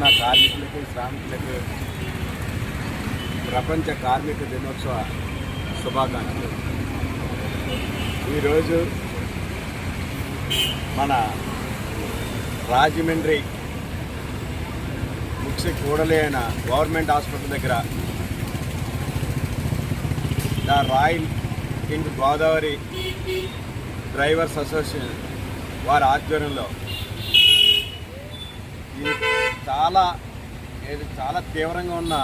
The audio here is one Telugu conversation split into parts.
శ్రామికులకు ప్రపంచ కార్మిక దినోత్సవ శుభాకాంక్షలు. ఈరోజు మన రాజమండ్రి ముక్సి కూడలి అయిన గవర్నమెంట్ హాస్పిటల్ దగ్గర the royal king Godavari drivers association వారి ఆధ్వర్యంలో ఈ చాలా ఇది చాలా తీవ్రంగా ఉన్న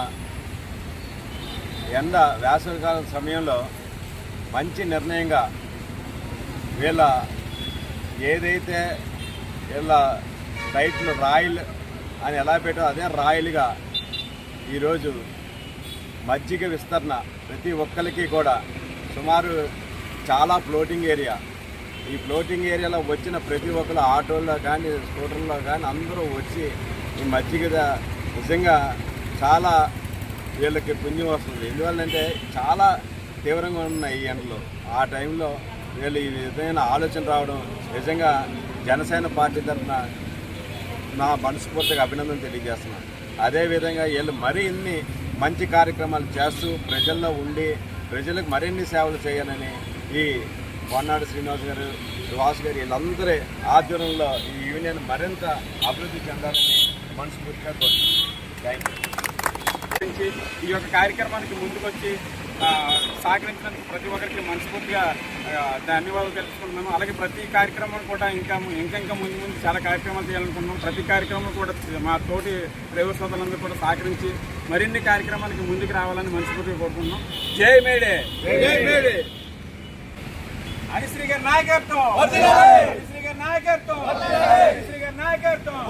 ఎండ వేసవికాల సమయంలో మంచి నిర్ణయంగా వీళ్ళ ఏదైతే వీళ్ళ టైటిల్ రాయల్ అని ఎలా పెట్టో అదే రాయల్గా ఈరోజు మజ్జిగ విస్తరణ ప్రతి ఒక్కరికి కూడా సుమారు చాలా ఫ్లోటింగ్ ఏరియా. ఈ ఫ్లోటింగ్ ఏరియాలో వచ్చిన ప్రతి ఒక్కరు ఆటోల్లో కానీ స్కూటర్లో కానీ అందరూ వచ్చి ఈ మజ్జిగ నిజంగా చాలా వీళ్ళకి పుణ్యం వస్తుంది. ఎందువల్లంటే చాలా తీవ్రంగా ఉన్నాయి ఈ ఎండలు. ఆ టైంలో వీళ్ళు ఈ విధమైన ఆలోచన రావడం నిజంగా జనసేన పార్టీ తరఫున నా మనస్ఫూర్తిగా అభినందన తెలియజేస్తున్నాను. అదేవిధంగా వీళ్ళు మరి ఇన్ని మంచి కార్యక్రమాలు చేస్తూ ప్రజల్లో ఉండి ప్రజలకు మరిన్ని సేవలు చేయాలని ఈ కొన్నాడు శ్రీనివాస్ గారు సుభాష్ గారు వీళ్ళందరి ఆధ్వర్యంలో ఈ యూనియన్ మరింత అభివృద్ధి చెందాలని మనస్ఫూర్తిగా కోరుతున్నాను. థ్యాంక్ యూ నుంచి ఈ యొక్క కార్యక్రమానికి ముందుకొచ్చి సహకరించినందుకు ప్రతి ఒక్కరికి మనస్ఫూర్తిగా ధన్యవాదాలు తెలుసుకుంటున్నాను అలాగే ప్రతి కార్యక్రమం కూడా ఇంకా ఇంకా ఇంకా ముందు ముందు చాలా కార్యక్రమాలు చేయాలనుకుంటున్నాం. ప్రతి కార్యక్రమం కూడా మా తోటి డ్రైవర్ సోదరులందరూ కూడా సహకరించి మరిన్ని కార్యక్రమానికి ముందుకు రావాలని మనస్ఫూర్తిగా కోరుకుంటున్నాం. జై మేడే! హరిశ్రీ గారి నాయకత్వం! హరిశ్రీ గారి నాయకత్వం! హరిశ్రీ గారి నాయకత్వం!